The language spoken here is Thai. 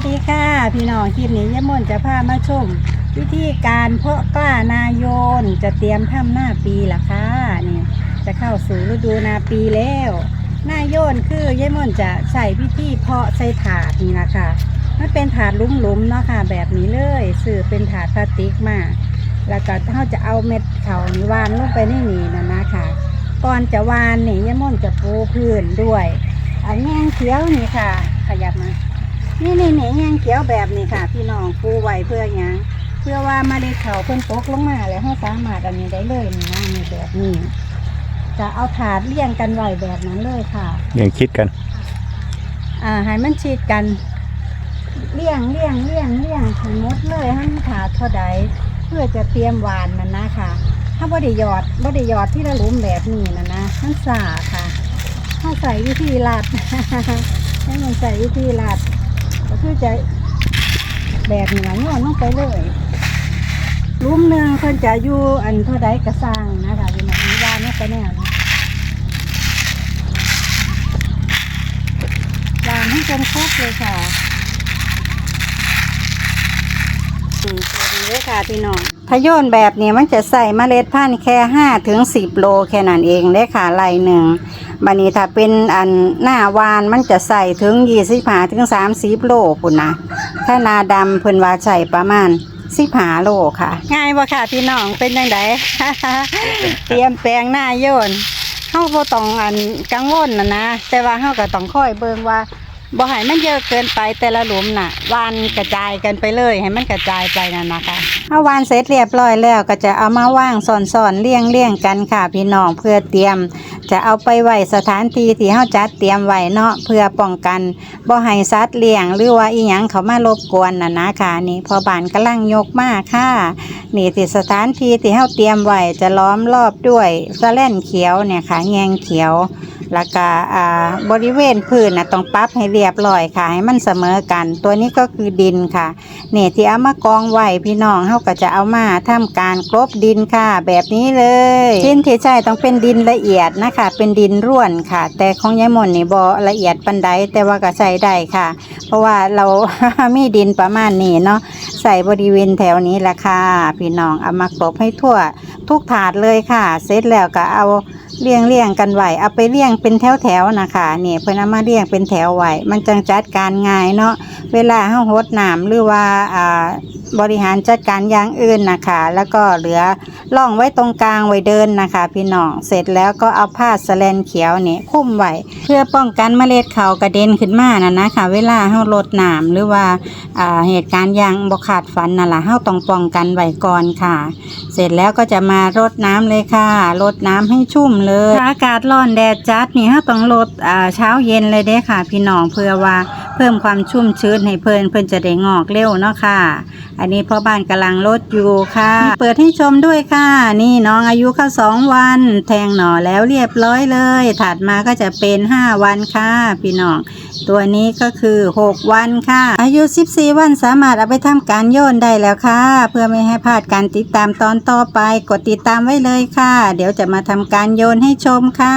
สดีค่ะ พี่น้องคลิปนี้ยะมนจะพามาชม วิธีการเพาะกล้านาโยนจะเตรียมทำหน้าปีละค่ะนี่จะเข้าสู่ฤดูนาปีแล้วหน้าโยนคือยะมนจะใส่วิธีเพาะใส่ถาดนี่ละค่ะมันเป็นถาดลุ่มๆเนาะค่ะแบบนี้เลยสื่อเป็นถาดพลาสติกมาแล้วก็เขาจะเอาเม็ดเขานี่วานลงไปในนี่นะนะคะก่อนจะวานนี่ยะมนจะปูพื้นด้วยอันแง่งเขียวนี่ค่ะ ขยับมา นี่นี่นี่แง่งเขียวแบบนี้ค่ะ พี่น้องปูไว้เพื่อหยังเพื่อว่ามาได้เขาเพิ่นตกลงมาแล้วเขาสามารถอันนี้ได้เลยนี่นะนี่แบบนี้จะเอาถาดเรียงกันไว้แบบนั้นเลยค่ะยังคิดกัน อ่าให้มันชิดกันเลี่ยงเลี่ยงเลี่ยงเลี่ยงให้หมดเลยให้มันถาดเท่าใดเพื่อจะเตรียมหวานมันนะค่ะ ถ้าบ่ได้หยอดบ่ได้หยอดที่ระหลุมแบบนี้นะนะมันสาค่ะถ้าใส่วิธีลัดให้มันใส่วิธีลัด ก็คือจะแบบนี้ละงอนลงไปเลยลุ่มหนึ่งเพิ่นจะอยู่อันเท่าใดกระสร้างนะคะอยู่ในนี้ว่านี่ก็แน่นะวางให้จนครบเลยค่ะ เลยค่ะพี่น้องถ้าโยนแบบนี้มันจะใส่เมล็ดพันธุ์แค่ห้าถึงสิบโลแค่นั้นเองได้ค่ะไร่หนึ่งบันนี้ถ้าเป็นอันหน้าวานมันจะใส่ถึงยี่สิบห้าถึงสามสิบโลปุ่นนะถ้านาดำเพิ่นว่าใส่ประมาณสิบหาโลค่ะ ง่ายบ่ค่ะพี่น้องเป็นยังไงเตรียมแปลงหน้าโยนเฮาบ่ต้องอันกังวลนะนะ แต่ว่าเฮาก็ต้องคอยเบิ่งว่า บ่ให้มันเยอะเกินไปแต่ละหลุมน่ะวานกระจายกันไปเลย ให้มันกระจายไปนั่นนะคะเฮาวานเสร็จเรียบร้อยแล้วก็จะเอามาว่างซ่อนๆเรียงเรียงกันค่ะพี่น้องเพื่อเตรียม จะเอาไปไว้สถานที่ที่เฮาจัดเตรียมไว้เนาะเพื่อป้องกันบ่ให้สัตว์เลี้ยง หรือว่าอีหยังเขามารบกวนน่ะนะค่ะนี่พอบานกำลังยกมากค่ะนี่ที่สถานที่ที่เฮาเตรียมไว้จะล้อมรอบด้วยสะแล่นเขียวเนี่ยค่ะแงงเขียว แล้วก็บริเวณพื้นนะต้องปรับให้เรียบร้อยค่ะ ให้มันเสมอกัน ตัวนี้ก็คือดินค่ะเนี่ที่เอามากองไว้พี่น้องเฮาก็จะเอามาทำการกลบดินค่ะ แบบนี้เลยดินที่ใช้ต้องเป็นดินละเอียดนะคะ เป็นดินร่วนค่ะ แต่ของยายมนนี่บ่ละเอียดปานใดแต่ว่าก็ใช้ได้ค่ะ เพราะว่าเรา มีดินประมาณนี้เนาะใส่บริเวณแถวนี้แหละค่ะ พี่น้องเอามากลบให้ทั่วทุกถาดเลยค่ะ เสร็จแล้วก็เอา เรียงเรียงกันไหวเอาไปเรียงเป็นแถวแถวๆนะคะนี่เพิ่นเอามาเรียงเป็นแถวไหวมันจังจัดการง่ายเนาะเวลาเฮาหดน้ำหรือว่าอ่าบริหารจัดการอย่างอื่นนะคะ แล้วก็เหลือร่องไว้ตรงกลางไว้เดินนะคะ พี่น้องเสร็จแล้วก็เอาผ้าสแลนเขียวเนี่ยคุ้มไว้เพื่อป้องกันเมล็ดเขากระเด็นขึ้นมานะนะคะ เวลาเฮาลดน้ำหรือว่าอ่าเหตุการณ์อย่างบ่ขาดฝันนั่นล่ะเฮาต้องป้องกันไว้ก่อนค่ะ เสร็จแล้วก็จะมารดน้ำเลยค่ะรดน้ำให้ชุ่มเลยถ้าอากาศร้อนแดดจัดนี่ฮะต้องลดอ่าเช้าเย็นเลยเด้ค่ะ พี่น้องเพื่อว่า พิ่มความชุ่มชื้นให้เพลินเพิ่นจะได้งอกเร็วเนาะค่ะ อันนี้พ่อบ้านกำลังรดอยู่ค่ะ เปิดให้ชมด้วยค่ะ นี่น้องอายุเข้าสองวัน แทงหน่อแล้วเรียบร้อยเลย ถัดมาก็จะเป็นห้าวันค่ะ พี่น้อง ตัวนี้ก็คือ 6 วันค่ะ อายุ 14 วันสามารถเอาไปทำการโยนได้แล้วค่ะ เพื่อไม่ให้พลาดการติดตามตอนต่อไป กดติดตามไว้เลยค่ะ เดี๋ยวจะมาทำการโยนให้ชมค่ะ